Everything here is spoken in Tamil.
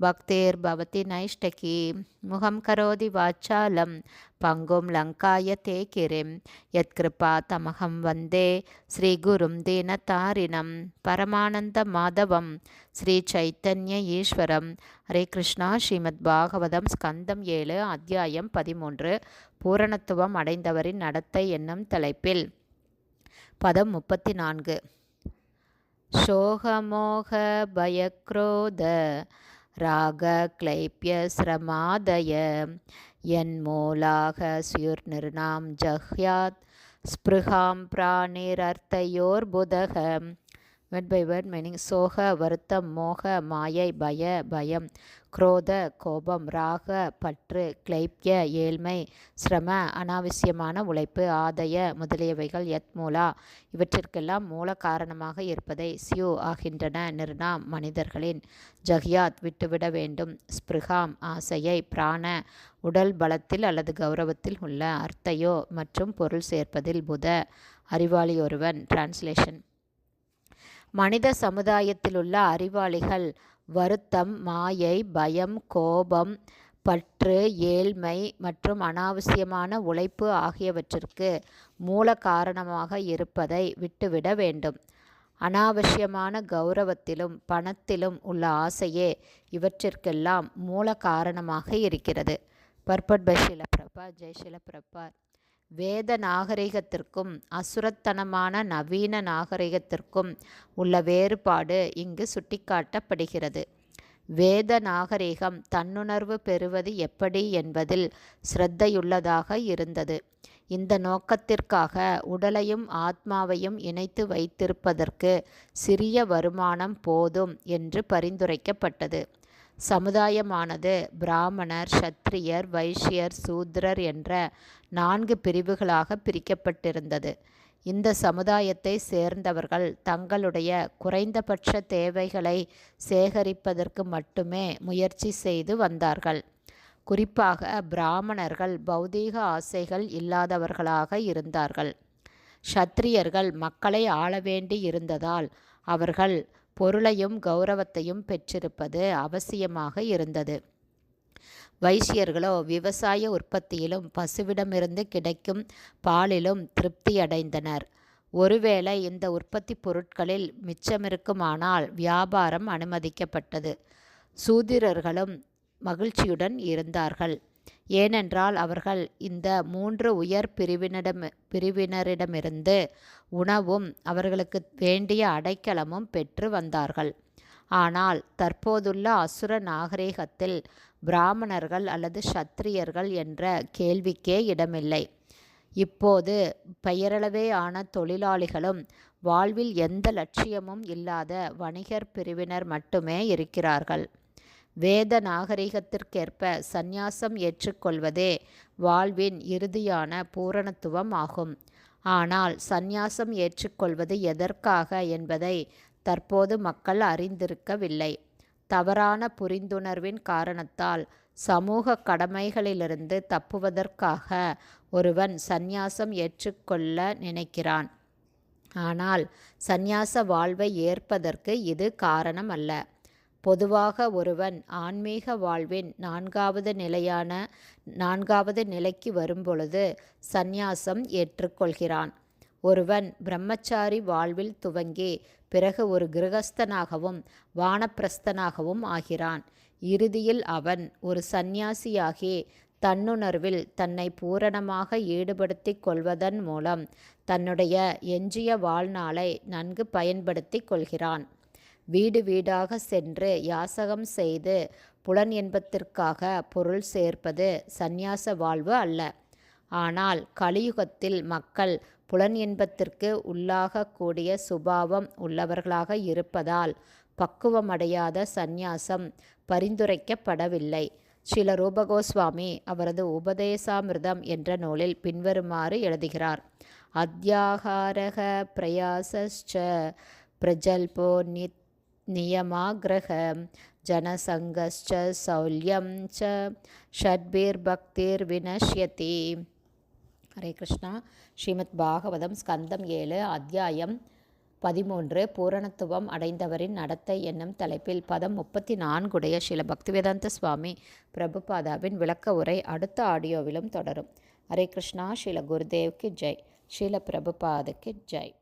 பக்தேர் பவதி நைஷ்டகி முகம் கரோதி வாச்சாலம் பங்கும் லங்காய தே கிரிம் யத்கிருபா தமகம் வந்தே ஸ்ரீகுரும் தீனதாரிணம் பரமானந்த மாதவம் ஸ்ரீ சைத்தன்ய ஈஸ்வரம் ஹரே கிருஷ்ணா ஸ்ரீமத் பாகவதம் ஸ்கந்தம் ஏழு அத்தியாயம் பதிமூன்று பூரணத்துவம் அடைந்தவரின் நடத்தை என்னும் தலைப்பில் பதம் முப்பத்தி நான்கு शोकमोह भयक्रोध रागक्लैप्यश्रमादय यन्मूलाः स्युर्निर्णां जह्यात् स्पृहां प्राणिरर्थयोर्बुधः வேர்ட் பை வேர்ட் மீனிங் சோக வருத்தம் மோக மாயை பய பயம் குரோத கோபம் ராக பற்று கிளைப்ய ஏழ்மை சிரம அனாவசியமான உழைப்பு ஆதய முதலியவைகள் யத்மூலா இவற்றிற்கெல்லாம் மூல காரணமாக இருப்பதை சியு ஆகின்றன நிர்ணாம் மனிதர்களின். ஜஹியாத் விட்டுவிட வேண்டும். ஸ்பிருகாம் ஆசையை பிராண உடல் பலத்தில் அல்லது கௌரவத்தில் உள்ள அர்த்தையோ மற்றும் பொருள் சேர்ப்பதில் புத அறிவாளி ஒருவன். டிரான்ஸ்லேஷன் மனித சமுதாயத்திலுள்ள அறிவாளிகள் வருத்தம் மாயை பயம் கோபம் பற்று ஏழ்மை மற்றும் அனாவசியமான உழைப்பு ஆகியவற்றிற்கு மூல காரணமாக இருப்பதை விட்டுவிட வேண்டும். அனாவசியமான கௌரவத்திலும் பணத்திலும் உள்ள ஆசையே இவற்றிற்கெல்லாம் மூல காரணமாக இருக்கிறது. பர்பட் பை பிரபா ஜெய் பிரபா வேத நாகரிகத்திற்கும் அசுரத்தனமான நவீன நாகரிகத்திற்கும் உள்ள வேறுபாடு இங்கு சுட்டிக்காட்டப்படுகிறது. வேத நாகரிகம் தன்னுணர்வு பெறுவது எப்படி என்பதில் சிரத்தையுள்ளதாக இருந்தது. இந்த நோக்கத்திற்காக உடலையும் ஆத்மாவையும் இணைத்து வைத்திருப்பதற்கு சிறிய வருமானம் போதும் என்று பரிந்துரைக்கப்பட்டது. சமுதாயமானது பிராமணர் சத்திரியர் வைஷ்யர் சூத்ரர் என்ற நான்கு பிரிவுகளாக பிரிக்கப்பட்டிருந்தது. இந்த சமுதாயத்தை சேர்ந்தவர்கள் தங்களுடைய குறைந்தபட்ச தேவைகளை சேகரிப்பதற்கு மட்டுமே முயற்சி செய்து வந்தார்கள். குறிப்பாக பிராமணர்கள் பௌதீக ஆசைகள் இல்லாதவர்களாக இருந்தார்கள். சத்திரியர்கள் மக்களை ஆள வேண்டி இருந்ததால் அவர்கள் பொருளையும் கௌரவத்தையும் பெற்றிருப்பது அவசியமாக இருந்தது. வைசியர்களோ விவசாய உற்பத்தியிலும் பசுவிடமிருந்து கிடைக்கும் பாலிலும் திருப்தியடைந்தனர் ஒருவேளை இந்த உற்பத்தி பொருட்களில் மிச்சமிருக்குமானால் வியாபாரம் அனுமதிக்கப்பட்டது. சூதிரர்களும் மகிழ்ச்சியுடன் இருந்தார்கள். ஏனென்றால் அவர்கள் இந்த மூன்று உயர் பிரிவினரிடம் பிரிவினரிடமிருந்து உணவும் அவர்களுக்கு வேண்டிய அடைக்கலமும் பெற்று வந்தார்கள். ஆனால் தற்போதுள்ள அசுர நாகரிகத்தில் பிராமணர்கள் அல்லது சத்திரியர்கள் என்ற கேள்விக்கே இடமில்லை. இப்போது பெயரளவே ஆன தொழிலாளிகளும் வாழ்வில் எந்த லட்சியமும் இல்லாத வணிகர் பிரிவினர் மட்டுமே இருக்கிறார்கள். வேத நாகரிகத்திற்கேற்ப சந்நியாசம் ஏற்றுக்கொள்வதே வாழ்வின் இறுதியான பூரணத்துவம் ஆகும் ஆனால் சந்நியாசம் ஏற்றுக்கொள்வது எதற்காக என்பதை தற்போது மக்கள் அறிந்திருக்கவில்லை. தவறான புரிந்துணர்வின் காரணத்தால் சமூக கடமைகளிலிருந்து தப்புவதற்காக ஒருவன் சந்நியாசம் ஏற்றுக்கொள்ள நினைக்கிறான். ஆனால் சந்நியாச வாழ்வை ஏற்பதற்கு இது காரணம் அல்ல பொதுவாக ஒருவன் ஆன்மீக வாழ்வின் நான்காவது நிலையான நான்காவது நிலைக்கு வரும்பொழுது சந்நியாசம் ஏற்றுக்கொள்கிறான். ஒருவன் பிரம்மச்சாரி வாழ்வில் துவங்கி பிறகு ஒரு கிரகஸ்தனாகவும் வானப்பிரஸ்தனாகவும் ஆகிறான். இறுதியில் அவன் ஒரு சந்நியாசியாகி தன்னுணர்வில் தன்னை பூரணமாக ஈடுபடுத்தி கொள்வதன் மூலம் தன்னுடைய எஞ்சிய வாழ்நாளை நன்கு பயன்படுத்தி கொள்கிறான். வீடு வீடாக சென்று யாசகம் செய்து புலன் என்பதற்காக பொருள் சேர்ப்பது சந்நியாச வாழ்வு அல்ல. ஆனால் கலியுகத்தில் மக்கள் புலன் என்பத்திற்கு உள்ளாகக்கூடிய சுபாவம் உள்ளவர்களாக இருப்பதால் பக்குவமடையாத சந்நியாசம் பரிந்துரைக்கப்படவில்லை. சில ரூபகோஸ்வாமி அவரது உபதேசாமிர்தம் என்ற நூலில் பின்வருமாறு எழுதுகிறார். அத்தியாகாரக பிரயாச பிரஜல்போ நித் नियमाग्रह जनसङ्गश्च सौल्यं च षड्भिर्भक्तिर्विनश्यति ஹரே கிருஷ்ணா ஸ்ரீமத் பாகவதம் ஸ்கந்தம் ஏழு அத்தியாயம் பதிமூன்று பூரணத்துவம் அடைந்தவரின் நடத்தை என்னும் தலைப்பில் பதம் முப்பத்தி நான்குடைய ஸ்ரீல பக்திவேதாந்த சுவாமி பிரபுபாதாவின் விளக்க உரை அடுத்த ஆடியோவிலும் தொடரும் ஹரே கிருஷ்ணா ஸ்ரீல குருதேவ்க்கு ஜெய் ஸ்ரீல பிரபுபாதுக்கு ஜெய்